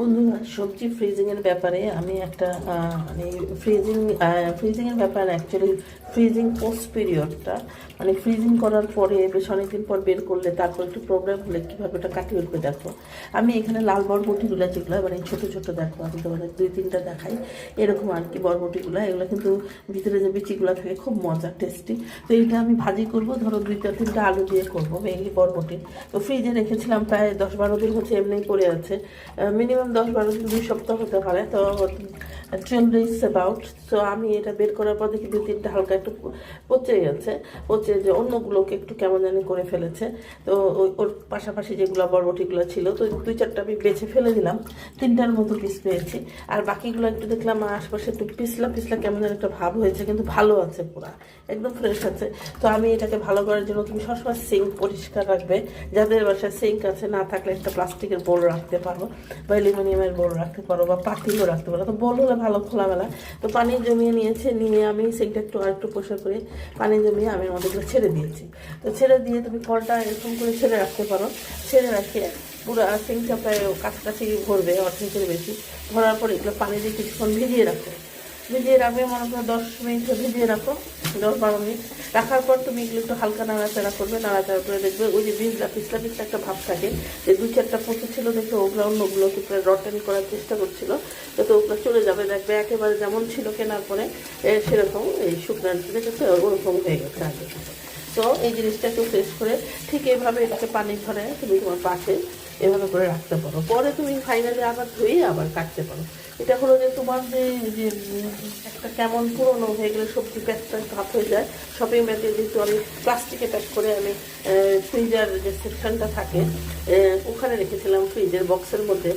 বন্ধুরা, সবজি ফ্রিজিংয়ের ব্যাপারে আমি একটা মানে ফ্রিজিং ফ্রিজিংয়ের ব্যাপারে অ্যাকচুয়ালি ফ্রিজিং পোস্ট পিরিয়ডটা মানে ফ্রিজিং করার পরে বেশ অনেকদিন পর বের করলে তারপর একটু প্রবলেম হলে কীভাবে ওটা কাটিয়ে উঠবে দেখো। আমি এখানে লাল বরবটিগুলো যেগুলো মানে ছোটো ছোটো দেখো, আমি তোমাদের দুই তিনটা দেখাই, এরকম আর কি বরবটিগুলো এগুলো কিন্তু ভিতরে যে বিচিগুলো থাকে খুব মজা টেস্টি তো এইটা আমি ভাজি করব, ধরো দুইটা তিনটা আলু দিয়ে করব মেনলি বরবটি। তো ফ্রিজে রেখেছিলাম প্রায় দশ বারো দিন হচ্ছে এমনিই পড়ে আছে। মিনিমাম দশ বারো দিন, দুই সপ্তাহ হতে পারে, তো টুয়েলভ ডেজ অ্যাবাউট তো আমি এটা বের করার পর দেখি দুই তিনটা হালকা একটু পচে গেছে, পচে যে অন্যগুলোকে একটু কেমন জানি করে ফেলেছে। তো ওর পাশাপাশি যেগুলো বরবটিগুলো ছিল, তো দুই চারটা আমি বেছে ফেলে দিলাম, তিনটার মতো পিস পেয়েছি। আর বাকিগুলো একটু দেখলাম আশপাশে একটু পিছলা পিছলা কেমন যেন একটা ভাব হয়েছে, কিন্তু ভালো আছে পুরা, একদম ফ্রেশ আছে। তো আমি এটাকে ভালো করার জন্য তুমি সবসময় সিঙ্ক পরিষ্কার রাখবে, যাদের বাসায় সিঙ্ক আছে, না থাকলে একটা প্লাস্টিকের বোল রাখতে পারো, বা অ্যালুমিনিয়ামের বোল রাখতে পারো বা পাতিলও রাখতে পারো। তো বোল হলে ভালো খোলামেলা। তো পানি জমিয়ে নিয়েছে, নিয়ে আমি সিঙ্কটা একটু আর একটু পরিষ্কার করে পানি জমিয়ে আমি আমাদেরগুলো ছেড়ে দিয়েছি। তো ছেড়ে দিয়ে তুমি কলটা এরকম করে ছেড়ে রাখতে পারো। ছেড়ে রাখে পুরো সিঙ্কটা প্রায় কাছাকাছি ভরবে অর্ধেকের বেশি। ভরার পর এগুলো পানি দিয়ে কিছুক্ষণ ভিজিয়ে রাখো। ভিজিয়ে রাখবে মনে করো দশ মিনিট ভিজিয়ে রাখো। দশ বারো মিনিট। রাখার পর তুমি এগুলো একটু হালকা নাড়াচাড়া করবে, নাড়াচাড়া করে দেখবে ওই যে পিছলা পিছলা পিছলা একটা ভাব থাকে। যে দু চারটা পচে ছিল দেখবে ওগুলো অন্যগুলোকে প্রায় রটেন করার চেষ্টা করছিল। যাতে ওগুলো চলে যাবে। দেখবে একেবারে যেমন ছিল কেনার পরে সেরকম এই শুকনার দেখেছে ওরকম হয়ে গেছে আগে তো এই জিনিসটা একটু ফ্রেশ করে ঠিক এইভাবে এটাকে পানি ধরে তুমি তোমার পাশে এভাবে করে রাখতে পারো। পরে তুমি ফাইনালি আবার ধুয়ে আবার কাটতে পারো। এটা হলো যে তোমার যে যে একটা কেমন পুরনো হয়ে গেলে সবজি প্যাকটা ভাব হয়ে যায়। শপিং ব্যাগে যেহেতু আমি প্লাস্টিকে প্যাক করে আমি ফ্রিজার যে সেকশনটা থাকে ওখানে রেখেছিলাম ফ্রিজের বক্সের মধ্যে।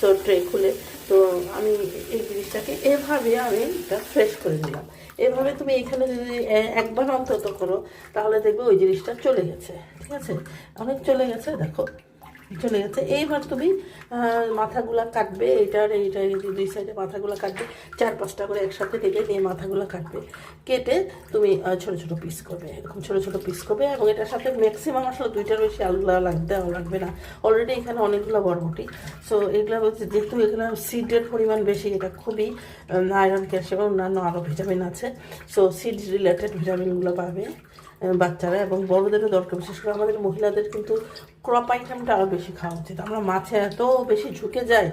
সো ট্রে খুলে। তো আমি এই জিনিসটাকে এভাবে আমি এটা ফ্রেশ করে নিলাম। এভাবে তুমি এখানে যদি একবার অন্তত করো, তাহলে দেখবে ওই জিনিসটা চলে গেছে। ঠিক আছে? অনেক চলে গেছে, দেখো। চলে গেছে এইবার তুমি মাথাগুলা কাটবে এইটার এইটার এই দুই সাইডে মাথাগুলো কাটবে, চার পাঁচটা করে একসাথে কেটে নিয়ে মাথাগুলো কাটবে। কেটে তুমি ছোট ছোট পিস করবে, এরকম ছোট ছোট পিস করবে এবং এটার সাথে ম্যাক্সিমাম আসলে দুইটার বেশি আলু লাগবে লাগবে না। অলরেডি এখানে অনেকগুলো বরবটি। সো এগুলো হচ্ছে যেহেতু এখানে সিডের পরিমাণ বেশি, এটা খুবই আয়রন ক্যালসিয়াম অন্যান্য আরও ভিটামিন আছে। সো সিড রিলেটেড ভিটামিনগুলো পাবে। বাচ্চারা এবং বড়দেরও দরকার। বিশেষ করে আমাদের মহিলাদের কিন্তু ক্রপ আইটেমটা আরও বেশি খাওয়া উচিত। আমরা মাছে এত বেশি ঝুঁকে যাই,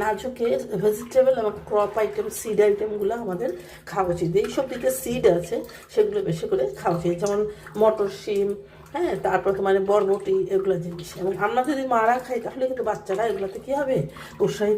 না ঝুঁকে ভেজিটেবল এবং ক্রপ আইটেম সিড আইটেমগুলো আমাদের খাওয়া উচিত। এইসব দিকে সিড আছে, সেগুলো বেশি করে খাওয়া উচিত। যেমন মটর শিম হ্যাঁ তারপর তোমার বরবটি, এগুলো জিনিস। এবং আমরা যদি মারা খাই, তাহলে কিন্তু বাচ্চারা এগুলোতে কী হবে? উৎসাহিত